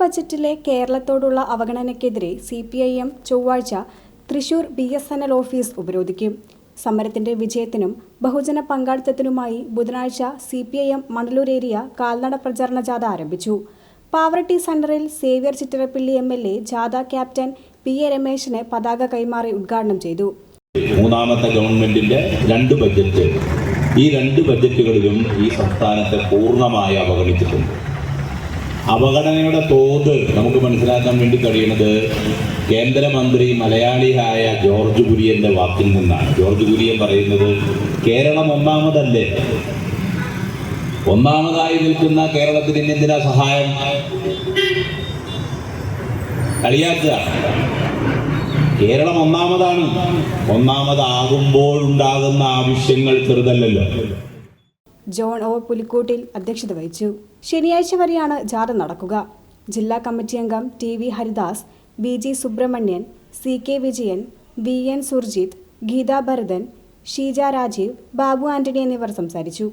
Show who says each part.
Speaker 1: ബജറ്റിലെ കേരളത്തോടുള്ള അവഗണനയ്ക്കെതിരെ C P I M ചൊവ്വാഴ്ച Thrissur B S N L office ഉപരോധിക്കും. സമരത്തിന്റെ വിജയത്തിനും ബഹുജന പങ്കാളിത്തത്തിനുമായി ബുധനാഴ്ച C P I M Manalur area കാൽനട പ്രചാരണ ജാഥ ആരംഭിച്ചു. പാവറട്ടി സെന്ററിൽ Xavier Chittilappilly M L A ജാഥ ക്യാപ്റ്റൻ പി എ രമേശിന് പതാക കൈമാറി ഉദ്ഘാടനം ചെയ്തു.
Speaker 2: മൂന്നാമത്തെ ഗവൺമെന്റിന്റെ രണ്ട് ബഡ്ജറ്റ് ഈ രണ്ട് ബജറ്റുകളിലും ഈ സംസ്ഥാനത്തെ പൂർണമായി അവഗണിച്ചിട്ടുണ്ട്. അവഗണനയുടെ തോത് നമുക്ക് മനസ്സിലാക്കാൻ വേണ്ടി കഴിയുന്നത് കേന്ദ്രമന്ത്രി മലയാളിയായ ജോർജ് കുര്യന്റെ വാക്കിൽ നിന്നാണ്. ജോർജ് കുര്യൻ പറയുന്നത് കേരളം ഒന്നാമതല്ലേ? ഒന്നാമതായി നിൽക്കുന്ന കേരളത്തിന് എന്തിനാ സഹായം? കളിയാക്കുക. കേരളം ഒന്നാമതാണ്. ഒന്നാമതാകുമ്പോൾ ഉണ്ടാകുന്ന ആവശ്യങ്ങൾ ചെറുതല്ലല്ലോ.
Speaker 1: ജോൺ ഒ പുലിക്കോട്ടിൽ അധ്യക്ഷത വഹിച്ചു. ശനിയാഴ്ച വരെയാണ് ജാഥ നടക്കുക. ജില്ലാ കമ്മിറ്റി അംഗം T V Haridas B G Subramanian C K Vijayan V N Surjith Geetha Bharathan Sheeja Rajeev Babu Antony എന്നിവർ സംസാരിച്ചു.